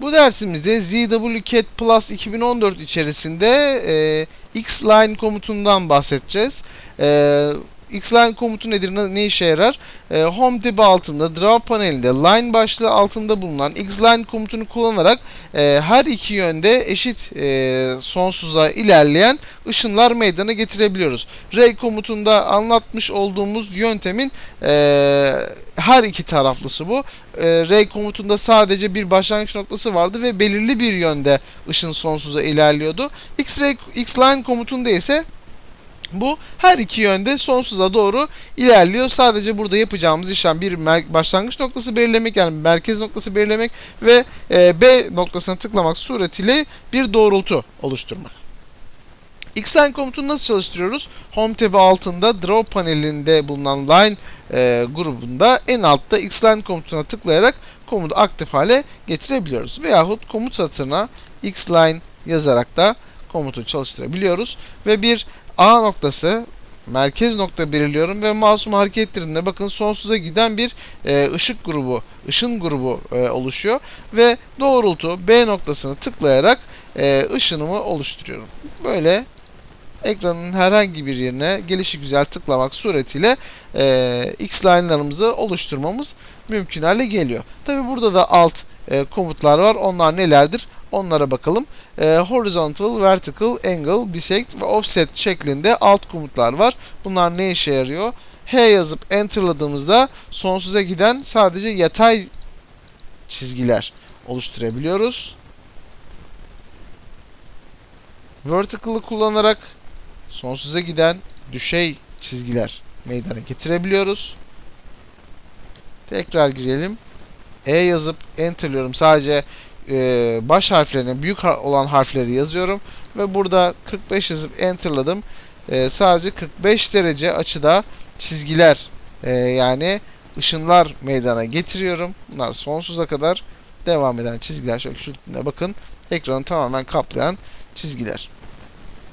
Bu dersimizde ZWCat Plus 2014 içerisinde e, Xline komutundan bahsedeceğiz. E, Xline komutu nedir, ne, işe yarar? E, Home tab altında, Draw panelinde, Line başlığı altında bulunan Xline komutunu kullanarak e, her iki yönde eşit e, sonsuza ilerleyen ışınlar meydana getirebiliyoruz. Ray komutunda anlatmış olduğumuz yöntemin e, her iki taraflısı bu. E, Ray komutunda sadece bir başlangıç noktası vardı ve belirli bir yönde ışın sonsuza ilerliyordu. X-Ray, X-Line komutunda ise bu her iki yönde sonsuza doğru ilerliyor. Sadece burada yapacağımız işlem bir başlangıç noktası belirlemek yani merkez noktası belirlemek ve e, B noktasına tıklamak suretiyle bir doğrultu oluşturmak. Xline komutunu nasıl çalıştırıyoruz? Home tab altında Draw panelinde bulunan line e, grubunda en altta Xline komutuna tıklayarak komutu aktif hale getirebiliyoruz. Veyahut komut satırına Xline yazarak da komutu çalıştırabiliyoruz. Ve bir A noktası merkez nokta belirliyorum ve mouse'umu hareket ettirdiğimde bakın sonsuza giden bir e, ışık grubu, ışın grubu e, oluşuyor ve doğrultu B noktasını tıklayarak e, ışınımı oluşturuyorum. Böyle ekranın herhangi bir yerine gelişi güzel tıklamak suretiyle e, X-line'larımızı oluşturmamız mümkün hale geliyor. Tabi burada da alt e, komutlar var. Onlar nelerdir? Onlara bakalım. E, horizontal, vertical, angle, bisect ve offset şeklinde alt komutlar var. Bunlar ne işe yarıyor? H yazıp enterladığımızda sonsuza giden sadece yatay çizgiler oluşturabiliyoruz. Vertical'ı kullanarak sonsuza giden düşey çizgiler meydana getirebiliyoruz. Tekrar girelim. E yazıp enterliyorum. Sadece e, baş harflerine büyük olan harfleri yazıyorum. Ve burada 45 yazıp enterladım. E, sadece 45 derece açıda çizgiler e, yani ışınlar meydana getiriyorum. Bunlar sonsuza kadar devam eden çizgiler. Şöyle şurada bakın. Ekranı tamamen kaplayan çizgiler.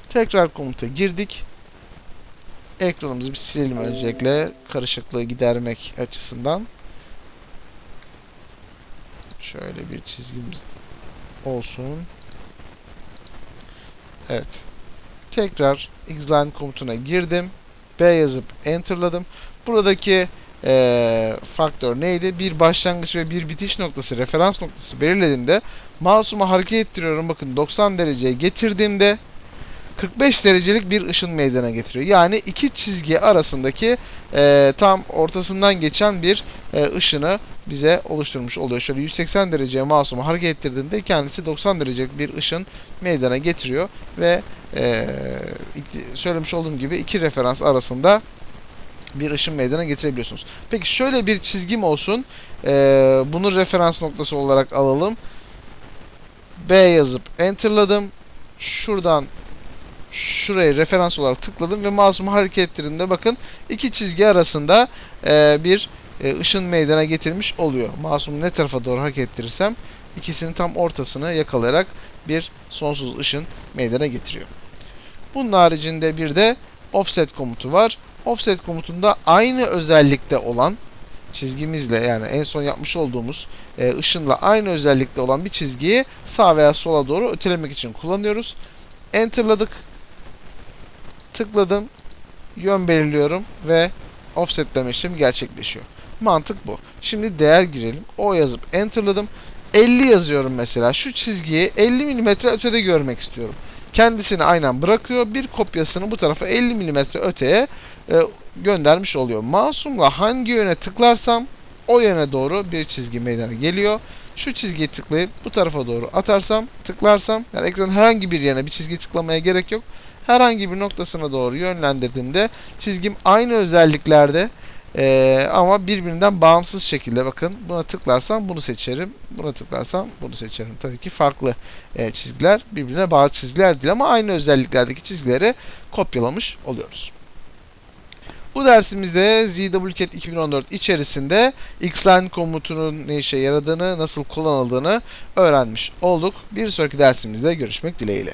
Tekrar komuta girdik. Ekranımızı bir silelim öncelikle karışıklığı gidermek açısından. Şöyle bir çizgimiz olsun. Evet. Tekrar xline komutuna girdim. B yazıp enterladım. Buradaki e, faktör neydi? Bir başlangıç ve bir bitiş noktası, referans noktası belirlediğimde mouse'umu hareket ettiriyorum. Bakın 90 dereceye getirdiğimde 45 derecelik bir ışın meydana getiriyor. Yani iki çizgi arasındaki e, tam ortasından geçen bir e, ışını bize oluşturmuş oluyor. Şöyle 180 dereceye mouse'umu hareket ettirdiğimde kendisi 90 derecelik bir ışın meydana getiriyor ve e, söylemiş olduğum gibi iki referans arasında bir ışın meydana getirebiliyorsunuz. Peki şöyle bir çizgim olsun. E, bunu referans noktası olarak alalım. B yazıp enterladım. Şuradan şuraya referans olarak tıkladım ve mouse'umu hareket ettirdiğimde bakın iki çizgi arasında e, bir e, ışın meydana getirmiş oluyor. Mouse'umu ne tarafa doğru hareket ettirirsem ikisinin tam ortasını yakalayarak bir sonsuz ışın meydana getiriyor. Bunun haricinde bir de offset komutu var. Offset komutunda aynı özellikte olan çizgimizle yani en son yapmış olduğumuz e, ışınla aynı özellikte olan bir çizgiyi sağ veya sola doğru ötelemek için kullanıyoruz. Enter'ladık tıkladım, yön belirliyorum ve offsetleme işlemi gerçekleşiyor. Mantık bu. Şimdi değer girelim. O yazıp enterladım. 50 yazıyorum mesela. Şu çizgiyi 50 mm ötede görmek istiyorum. Kendisini aynen bırakıyor. Bir kopyasını bu tarafa 50 mm öteye e, göndermiş oluyor. Mouse'umla hangi yöne tıklarsam o yöne doğru bir çizgi meydana geliyor. Şu çizgiyi tıklayıp bu tarafa doğru atarsam, tıklarsam yani ekranın herhangi bir yerine bir çizgi tıklamaya gerek yok herhangi bir noktasına doğru yönlendirdiğimde çizgim aynı özelliklerde ee, ama birbirinden bağımsız şekilde bakın buna tıklarsam bunu seçerim buna tıklarsam bunu seçerim tabii ki farklı e, çizgiler birbirine bağlı çizgiler değil ama aynı özelliklerdeki çizgileri kopyalamış oluyoruz. Bu dersimizde ZWCat 2014 içerisinde Xline komutunun ne işe yaradığını, nasıl kullanıldığını öğrenmiş olduk. Bir sonraki dersimizde görüşmek dileğiyle.